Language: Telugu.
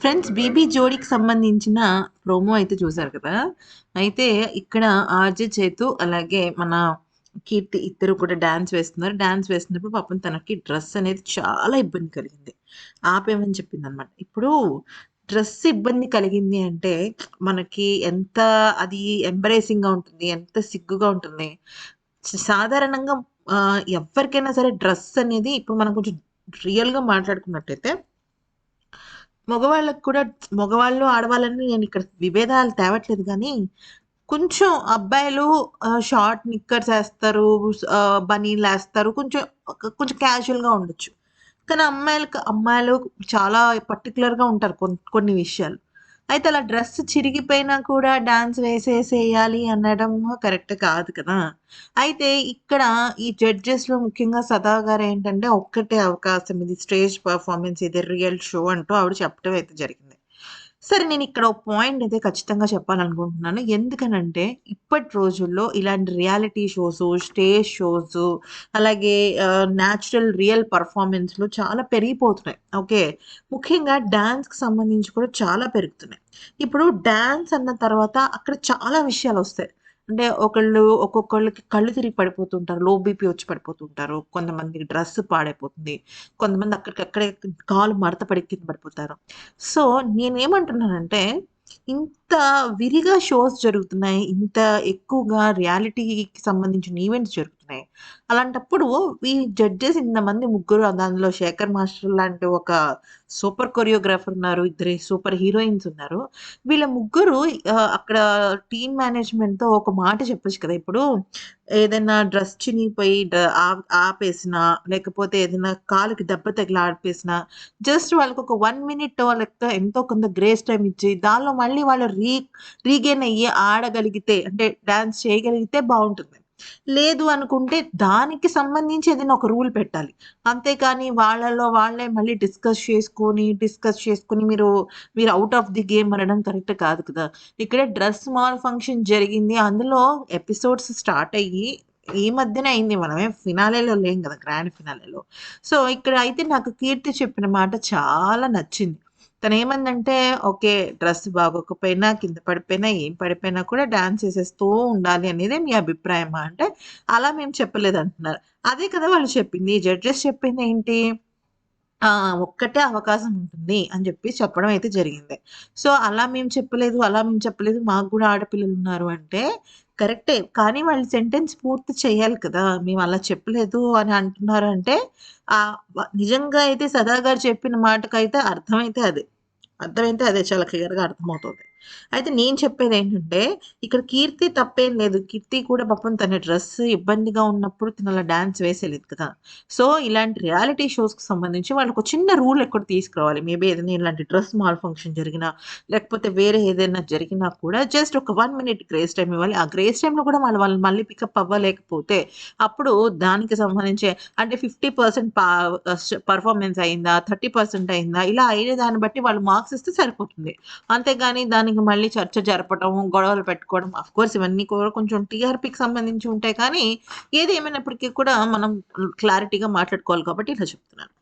ఫ్రెండ్స్ బీబీ జోడీకి సంబంధించిన ప్రోమో అయితే చూసారు కదా? అయితే ఇక్కడ ఆర్జే చేతు అలాగే మన కీర్తి ఇద్దరు కూడా డాన్స్ వేస్తున్నారు. డాన్స్ వేస్తున్నప్పుడు పాపం తనకి డ్రెస్ అనేది చాలా ఇబ్బంది కలిగింది. ఆపేమని చెప్పింది అనమాట ఇప్పుడు డ్రెస్ ఇబ్బంది కలిగింది అంటే మనకి ఎంత అది ఎంబరేసింగ్గా ఉంటుంది ఎంత సిగ్గుగా ఉంటుంది. సాధారణంగా ఎవరికైనా సరే డ్రెస్ అనేది ఇప్పుడు మనం కొంచెం రియల్గా మాట్లాడుకున్నట్టయితే మగవాళ్ళకి కూడా మగవాళ్ళు ఆడవాళ్ళని నేను ఇక్కడ విభేదాలు తేవట్లేదు కానీ కొంచెం అబ్బాయిలు షార్ట్ నిక్కర్స్ వేస్తారు బనీలు వేస్తారు కొంచెం కొంచెం క్యాజువల్గా ఉండొచ్చు. కానీ అమ్మాయిలకు అమ్మాయిలు చాలా పర్టికులర్గా ఉంటారు కొన్ని కొన్ని విషయాలు. అయితే అలా డ్రెస్ చిరిగిపోయినా కూడా డాన్స్ వేసేసేయాలి అనడం కరెక్ట్ కాదు కదా. అయితే ఇక్కడ ఈ జడ్జెస్లో ముఖ్యంగా సదా గారు ఏంటంటే ఒక్కటే అవకాశం ఇది స్టేజ్ పర్ఫార్మెన్స్ ఇది రియల్ షో అంటూ ఆవిడ చెప్పడం అయితే జరిగింది. సరే నేను ఇక్కడ ఒక పాయింట్ అయితే ఖచ్చితంగా చెప్పాలనుకుంటున్నాను. ఎందుకనంటే ఇప్పటి రోజుల్లో ఇలాంటి రియాలిటీ షోస్ స్టేజ్ షోస్ అలాగే న్యాచురల్ రియల్ పర్ఫార్మెన్స్లు చాలా పెరిగిపోతున్నాయి. ఓకే? ముఖ్యంగా డ్యాన్స్కి సంబంధించి కూడా చాలా పెరుగుతున్నాయి. ఇప్పుడు డ్యాన్స్ అన్న తర్వాత అక్కడ చాలా విషయాలు వస్తాయి. అంటే ఒకళ్ళు ఒక్కొక్కళ్ళకి కళ్ళు తిరిగి పడిపోతుంటారు. లో బీపీ వచ్చి పడిపోతుంటారు. కొంతమందికి డ్రెస్ పాడైపోతుంది. కొంతమంది అక్కడికక్కడే కాలు మడత పడి కింద పడిపోతారు. సో నేనేమంటున్నానంటే ఇంత విరిగా షోస్ జరుగుతున్నాయి. ఇంత ఎక్కువగా రియాలిటీకి సంబంధించిన ఈవెంట్స్ జరుగుతున్నాయి. అలాంటప్పుడు ఈ జడ్జెస్ ఇంతమంది ముగ్గురు దానిలో శేఖర్ మాస్టర్ లాంటి ఒక సూపర్ కొరియోగ్రాఫర్ ఉన్నారు ఇద్దరు సూపర్ హీరోయిన్స్ ఉన్నారు. వీళ్ళ ముగ్గురు అక్కడ టీమ్ మేనేజ్మెంట్తో ఒక మాట చెప్పొచ్చు కదా ఇప్పుడు? ఏదైనా డ్రెస్ చినిగిపోయి ఆపేసిన ఆపేసినా లేకపోతే ఏదైనా కాలుకి దెబ్బ తగిలి ఆపేసినా జస్ట్ వాళ్ళకి ఒక వన్ మినిట్ వాళ్ళకి ఎంతో కొంత గ్రేస్ టైం ఇచ్చి దానిలో మళ్ళీ వాళ్ళు రీ రీగెయిన్ అయ్యి ఆడగలిగితే అంటే డాన్స్ చేయగలిగితే బాగుంటుంది. లేదు అనుకుంటే దానికి సంబంధించి ఏదైనా ఒక రూల్ పెట్టాలి. అంతేకాని వాళ్ళలో వాళ్ళే మళ్ళీ డిస్కస్ చేసుకొని డిస్కస్ చేసుకుని మీరు మీరు అవుట్ ఆఫ్ ది గేమ్ అనడం కరెక్ట్ కాదు కదా. ఇక్కడ డ్రెస్ మాల్ ఫంక్షన్ జరిగింది. అందులో ఎపిసోడ్స్ స్టార్ట్ అయ్యి ఈ మధ్యన అయింది. మనమే ఫినాలేలో లేం కదా గ్రాండ్ ఫినాలేలో సో ఇక్కడ అయితే నాకు కీర్తి చెప్పిన మాట చాలా నచ్చింది. తను ఏమందంటే ఓకే డ్రెస్ బాగోకపోయినా కింద పడిపోయినా ఏం పడిపోయినా కూడా డాన్స్ చేసేస్తూ ఉండాలి అనేది మీ అభిప్రాయమా? అంటే అలా మేము చెప్పలేదు అంటున్నారు అదే కదా వాళ్ళు చెప్పింది. జడ్జెస్ చెప్పింది ఏంటి? ఒక్కటే అవకాశం ఉంటుంది అని చెప్పి చెప్పడం అయితే జరిగింది. సో అలా మేము చెప్పలేదు అలా మేము చెప్పలేదు. మాకు కూడా ఆడపిల్లలు ఉన్నారు అంటే కరెక్టే. కానీ వాళ్ళు సెంటెన్స్ పూర్తి చేయాలి కదా. మేము అలా చెప్పలేదు అని అంటున్నారు అంటే ఆ నిజంగా అయితే సదా గారు చెప్పిన మాటకైతే అర్థమైతే అదే. అర్థమైతే అదే చాలా క్లియర్గా అర్థమవుతుంది. అయితే నేను చెప్పేది ఏంటంటే ఇక్కడ కీర్తి తప్పేం లేదు. కీర్తి కూడా పాపం తన డ్రెస్ ఇబ్బందిగా ఉన్నప్పుడు తన అలా డాన్స్ వేసేలేదు కదా. సో ఇలాంటి రియాలిటీ షోస్కి సంబంధించి వాళ్ళకు ఒక చిన్న రూల్ ఎక్కడ తీసుకురావాలి. మేబీ ఏదైనా ఇలాంటి డ్రెస్ మాల్ ఫంక్షన్ జరిగినా లేకపోతే వేరే ఏదైనా జరిగినా కూడా జస్ట్ ఒక వన్ మినిట్ గ్రేస్ టైం ఇవ్వాలి. ఆ గ్రేస్ టైంలో కూడా వాళ్ళు వాళ్ళు మళ్ళీ పికప్ అవ్వలేకపోతే అప్పుడు దానికి సంబంధించి అంటే ఫిఫ్టీ పర్సెంట్ పర్ఫార్మెన్స్ అయిందా థర్టీ పర్సెంట్ అయిందా ఇలా అయిన దాన్ని బట్టి వాళ్ళు మార్క్స్ ఇస్తే సరిపోతుంది. అంతేగాని దానికి మళ్ళీ చర్చ జరపడం గొడవలు పెట్టుకోవడం అఫ్ కోర్స్ ఇవన్నీ కూడా కొంచెం టీఆర్పీకి సంబంధించి ఉంటాయి. కానీ ఏది ఏమైనప్పటికీ కూడా మనం క్లారిటీగా మాట్లాడుకోవాలి కాబట్టి ఇలా చెప్తున్నాను.